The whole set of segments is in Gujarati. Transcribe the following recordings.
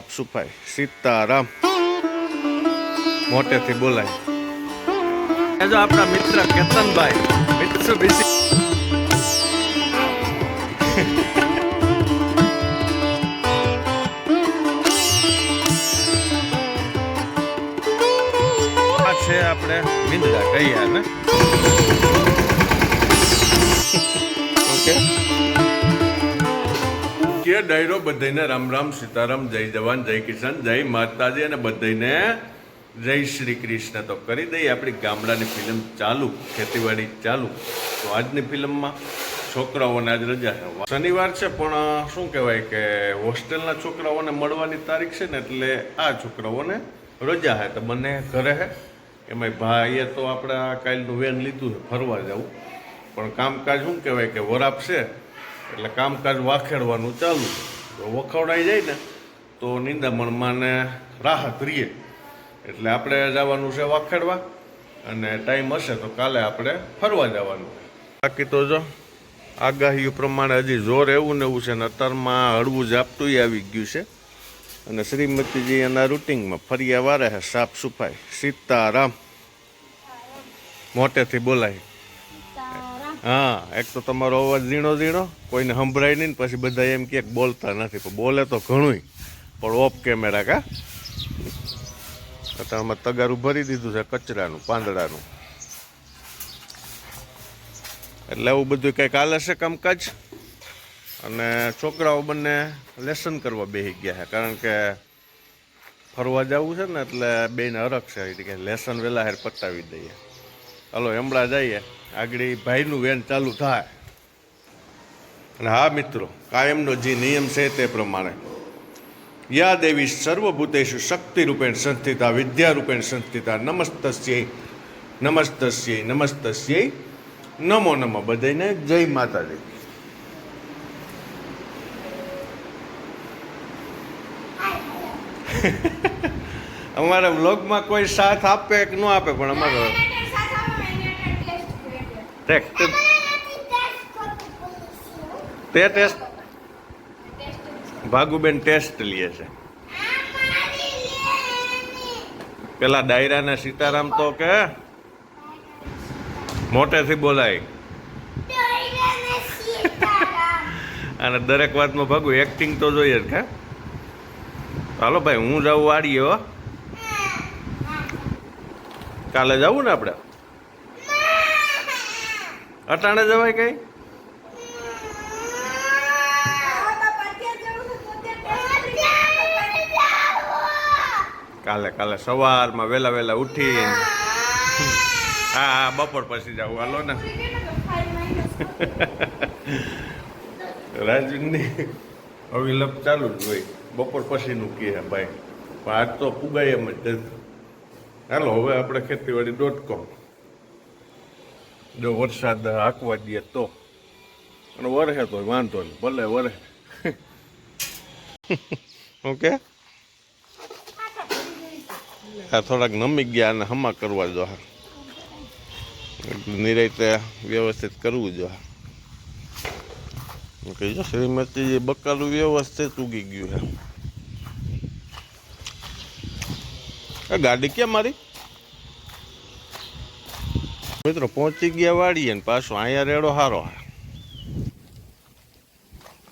સાફ સફાઈ સીતારામ મોટેથી બોલાય એ જો આપણા મિત્ર કેતનભાઈ મિત્સુબિશી આ છે આપણે મિંદડા કહીએ ને ઓકે કે ડાયરો બધાને રામ રામ સીતારામ, જય જવાન, જય કિસાન, જય માતાજી અને બધાને જય શ્રી કૃષ્ણ તો કરી દઈએ. આપણી ગામડાની ફિલ્મ ચાલુ, ખેતીવાડી ચાલુ. તો આજની ફિલ્મમાં છોકરાઓને આજ રજા છે. શનિવાર છે, પણ શું કહેવાય કે હોસ્ટેલના છોકરાઓને મળવાની તારીખ છે ને, એટલે આ છોકરાઓને રજા છે. તો મને ઘરે હે એમાંય ભાઈએ તો આપણે કાલનું વેન લીધું છે, ફરવા જવું. પણ કામકાજ શું કહેવાય કે વરાપ છે. એટલે કામકાજ વાખેડવાનું ચાલુ વખવડાઈ જાય ને, તો નિંદામણમાં ને રાહત રહીએ એટલે આપણે જવાનું છે વાખેડવા, અને ટાઈમ હશે તો કાલે આપણે ફરવા જવાનું બાકી તો જો આગાહીઓ પ્રમાણે હજી જોર એવું ને એવું છે ને, અત્યારમાં હળવું જાપતું આવી ગયું છે. અને શ્રીમતીજી એના રૂટિંગમાં ફર્યા વારે સાફ સફાઈ. સીતારામ. મોટેથી બોલાય. હા, એક તો તમારો અવાજ ઝીણો ઝીણો, કોઈને સંભળાય નહીં પછી બધા એમ કે બોલતા નથી. પણ બોલે તો ઘણું પણ ઓફ કેમેરા કા? અત્યારમાં તગારું ભરી દીધું છે કચરાનું, પાંદડાનું. એટલે એવું બધું કંઈક હાલે છે કામકાજ? અને છોકરાઓ બંને લેસન કરવા બેસી ગયા છે. કારણ કે ફરવા જવું છે ને એટલે બેને અરખ છે. કે લેસન વહેલા હેર પતાવી દઈએ. હાલો, હમણાં જઈએ. આગળ ભાઈનું વેન ચાલુ થાય. અને હા, મિત્રો, કાયમનો જે નિયમ છે તે પ્રમાણે. યા દેવી સર્વભૂતેશુ શક્તિ રૂપેણ સંસ્થિતા વિદ્યા રૂપેણ સંસ્થિતા, નમસ્તસ્ય નમસ્તસ્ય નમસ્તસ્ય, નમો નમઃ બધાને જય માતાજી. અમારા વ્લોગમાં કોઈ સાથ આપે કે ન આપે, પણ અમારો ટેક્સ તે ટેસ્ટ ભાગુબેન ટેસ્ટ લે છે. પેલા ડાયરાના સીતારામ તો કે મોટેથી બોલાય. અને દરેક વાતમાં ભાગું એક્ટિંગ તો જોઈએ જ કે હાલો ભાઈ હું જાઉં વાડીએ હો. કાલે જવું ને આપણે અટાણે જવાય કઈ? કાલે કાલે સવારમાં વહેલા વહેલા ઉઠી હા હા, બપોર પછી જાવ હાલો ને. રાજુની અવિલંબ ચાલુ જ હોય. બપોર પછીનું કહે ભાઈ. પણ આજ તો પુગાય એમ જ. હાલો, હવે આપણે ખેતીવાડી ડોટ કોમ જો વરસાદ હાંકવા દઈએ તો. અને વરહે તો વાંધો નહીં, ભલે વરહે ઓકે આ થોડાક નમી ગયા અને હમા કરવા જો હા. નિરાયતે વ્યવસ્થિત કરવું જો ઓકે જો શ્રીમતીજી બકાલું વ્યવસ્થિત ઉગી ગયું છે ગાડી ક્યાં મારી? મિત્રો પહોંચી ગયા વાળીએ ને પાછો અહીંયા રેડો સારો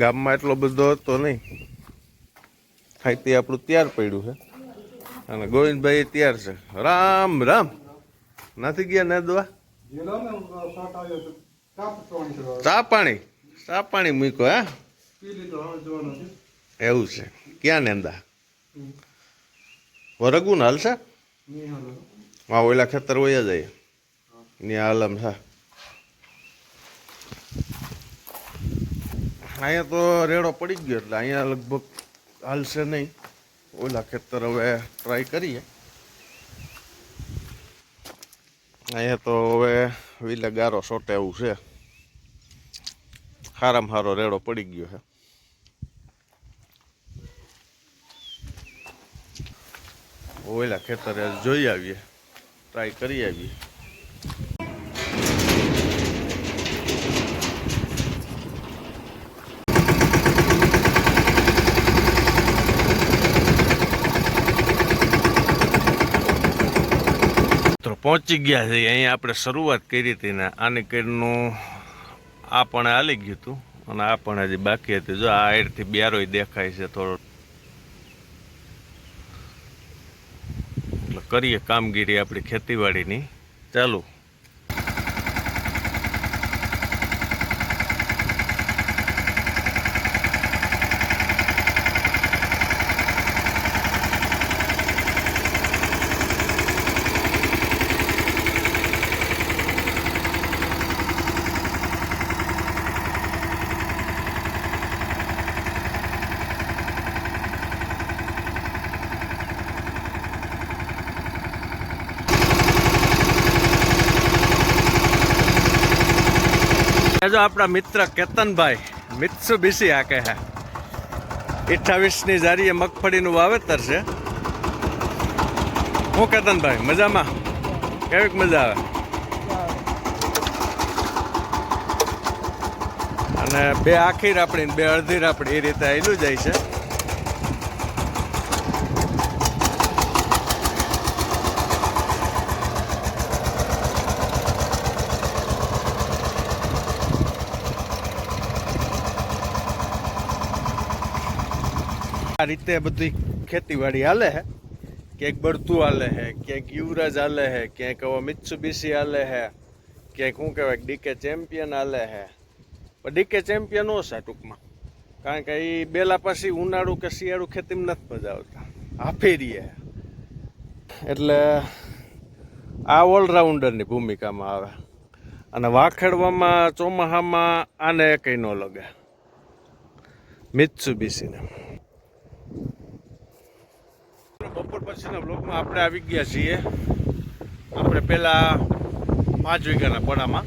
ગામમાં એટલો બધો હતો નહીં. ખાઈતી આપણું તૈયાર પડ્યું છે અને ગોવિંદભાઈ તૈયાર છે. રામ રામ. નથી ગયા ને દવા? ચા પાણી? ચા પાણી મૂકો હે? એવું છે. ક્યાં નેંદા વરગું ને હાલશે હા ઓલા ખેતર વયા જાય. ત્યાં આલમ છે અહીંયા તો રેડો પડી ગયો એટલે અહીંયા લગભગ હાલશે નહીં. ઓલા ખેતર હવે ટ્રાય કરીએ. અહીંયા તો હવે વિલે ગારો સોટે એવું છે. સારામાં સારો રેડો પડી ગયો છે. ઓલા ખેતરે જોઈ આવીએ ટ્રાય કરી આવીએ. પહોંચી ગયા છે. અહીંયા આપણે શરૂઆત કરી હતી ને આની કરીનું આ પણ હાલી ગયું હતું અને આ પણ હજી બાકી હતી. જો આ આડથી બ્યારોય દેખાય છે થોડો. એટલે કરીએ કામગીરી આપણી ખેતીવાડીની. ચાલુ. જો આપણા મિત્ર કેતનભાઈ મિત્સુ બીસી આ કહે અઠ્ઠાવીસની જારીએ મગફળીનું વાવેતર છે. હું કેતનભાઈ, મજામાં? કેવીક મજા આવે? અને બે આખી રાપડી બે અડધી રાપડી એ રીતે આવેલું જાય છે. આ રીતે બધી ખેતીવાડી હાલે છે ક્યાંક બળતું હાલે છે ક્યાંક યુવરાજ હાલે છે ક્યાંક હવે મિત્સુબીસી હાલે છે ક્યાંક શું કહેવાય ડીકે ચેમ્પિયન હાલે છે પણ ડીકે ચેમ્પિયન ઓછા ટૂંકમાં. કારણ કે એ બેલા પછી ઉનાળુ કે શિયાળુ ખેતીમાં નથી મજા આવતા. હાફેરીએ એટલે આ ઓલરાઉન્ડરની ભૂમિકામાં આવે. અને વાખેડવામાં, ચોમાહામાં આને કંઈ ન લગે. મિત્સુબીસીને બપોર પછીના બ્લોકમાં આપણે આવી ગયા છીએ. આપણે પહેલાં પાંચ વીઘાના પડામાં.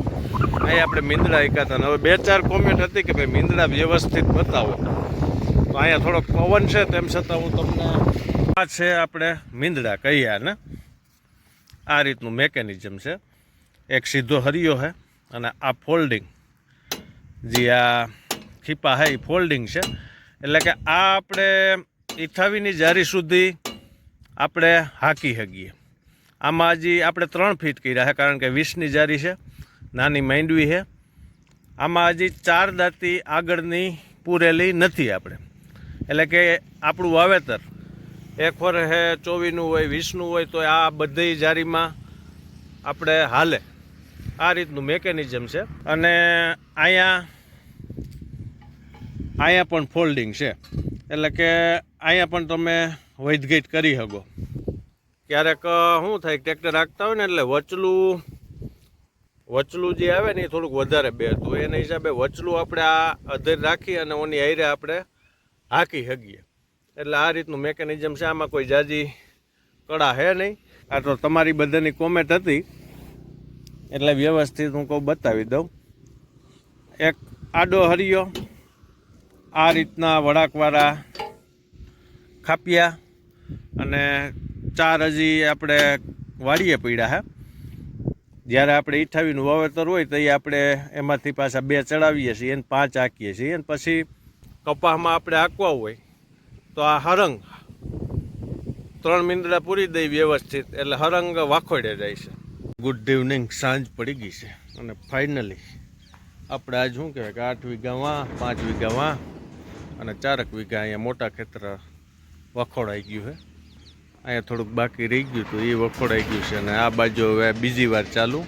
અહીં આપણે મીંદડા એકાતા હવે બે ચાર કોમેન્ટ હતી કે ભાઈ મીંદડા વ્યવસ્થિત બતાવો. તો અહીંયા થોડોક પવન છે તેમ છતાં હું તમને આ છે આપણે મીંદડા કહીએ ને. આ રીતનું મેકેનિઝમ છે. એક સીધો હરિયો છે અને આ ફોલ્ડિંગ જે આ ખીપા છે એ ફોલ્ડિંગ છે. એટલે કે આ આપણે ઇથાવીની જારી સુધી આપણે હાકી શકીએ. આમાં હજી આપણે ત્રણ ફીટ કર્યા છે, કારણ કે વીસની જારી છે, નાની માંડવી છે. આમાં હજી ચાર દાંતી આગળની પૂરેલી નથી આપણે. એટલે કે આપણું વાવેતર એક વર હે ચોવીનું હોય, વીસનું હોય, તો આ બધી જારીમાં આપણે હાલે. આ રીતનું મેકેનિઝમ છે. અને અહીંયા અહીંયા પણ ફોલ્ડિંગ છે. એટલે કે અહીંયા પણ તમે વૈદગીટ કરી શકો ક્યારેક શું થાય, ટ્રેક્ટર રાખતા હોય ને એટલે વચલું વચલું જે આવે ને એ થોડુંક વધારે બેહતું તો એના હિસાબે વચલું આપણે આ અધેર રાખી અને ઓની હાઈરે આપણે હાંકી શકીએ એટલે આ રીતનું મેકેનિઝમ છે. આમાં કોઈ જાજી કડા હે નહીં. આ તો તમારી બધાની કોમેન્ટ હતી. એટલે વ્યવસ્થિત હું કહું, બતાવી દઉં. એક આડો હરિયો, આ રીતના વળાકવાળા ખાપિયા અને ચાર હજી આપણે વાડીએ પડ્યા હે. જ્યારે આપણે ઈઠાવીનું વાવેતર હોય તો એ આપણે એમાંથી પાછા બે ચડાવીએ છીએ અને પાંચ આંકીએ છીએ અને પછી કપાસમાં આપણે આંકવા હોય તો આ હરંગ ત્રણ મિંદડા પૂરી દઈ વ્યવસ્થિત, એટલે હરંગ વાખોડે જાય છે. ગુડ ઇવનિંગ સાંજ પડી ગઈ છે અને ફાઇનલી આપણે આજ શું કહેવાય કે આઠ વીઘામાં, પાંચ વીઘામાં અને ચારક વીઘા અહીંયા મોટા ખેતર વખોડાઈ ગયું છે. અહીંયા થોડુંક બાકી રહી ગયું હતું એ વખોડાઈ ગયું છે અને આ બાજુ હવે બીજી વાર ચાલુ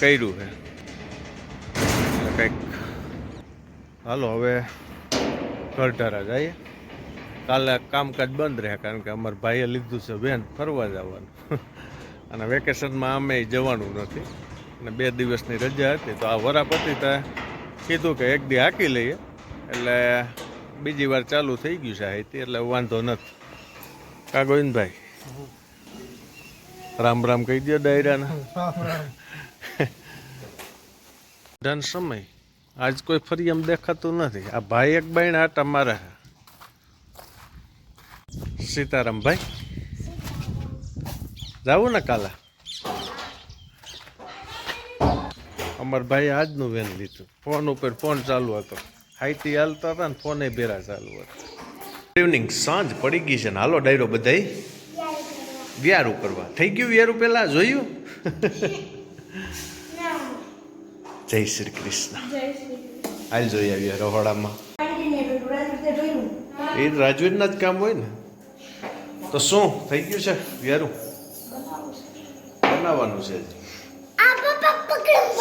કર્યું છે. કંઈક હાલો હવે ઘરધારા જઈએ. કાલે કામકાજ બંધ રહ્યા કારણ કે અમારા ભાઈએ લીધું છે વેન ફરવા જવાનું. અને વેકેશનમાં અમે જવાનું નથી. અને બે દિવસની રજા હતી તો આ વરાપતિ ત્યાં કીધું કે એક દી હાકી લઈએ. એટલે બીજી વાર ચાલુ થઈ ગયું છે એટલે વાંધો નથી. કા ગોવિંદભાઈ. રામ રામ કહી દો ડાયરાના. ધન સમય. આજ કોઈ ફરી એમ દેખાતું નથી. આ ભાઈ એક બાઈને આ તમારા. સીતારામભાઈ. જાવું ને કાલા. અમારા ભાઈ આજનું વેન લીધું. ફોન ઉપર ફોન ચાલુ હતો. હાઈટી હાલતા હતા ને ફોને ભેરા ચાલુ હતા. ઇવનિંગ સાંજ પડી ગઈ છે ને હાલો ડાયરો બધાય. વ્યારું કરવા. થઈ ગયું વ્યારું પેલા જોયું? જય શ્રી કૃષ્ણ. હાલ જોઈ આવીએ રહોડામાં. એ રાજવીરના જ કામ હોય ને? તો શું? થઈ ગયું છે વ્યારું? બનાવવાનું છે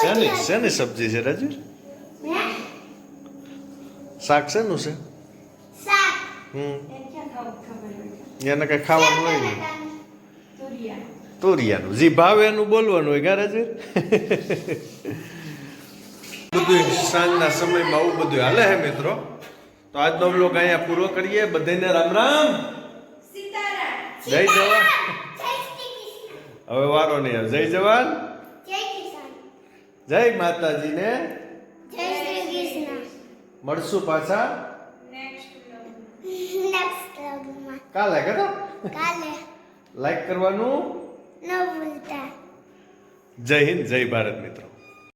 શેની શેની સબ્જી છે રાજવીર શાક શેનું છે? એને કઈ ખાવાનું હોય ને તુરિયાનું. જે ભાવે એનું બોલવાનું હોય ક્યાં રાજવીર બધું સાંજના સમયમાં આવું બધું હાલે હે મિત્રો. તો આજનો બ્લોગ અહીંયા પૂરો કરીએ. બધાને રામ રામ. જય જવાન. હવે વારો નહીં આવે. જય જવાન. જય માતાજીને. મળશું પાછા. કાલે કદા લાઈક કરવાનું? ન ભૂલતા. જય હિન્દ જય ભારત મિત્રો.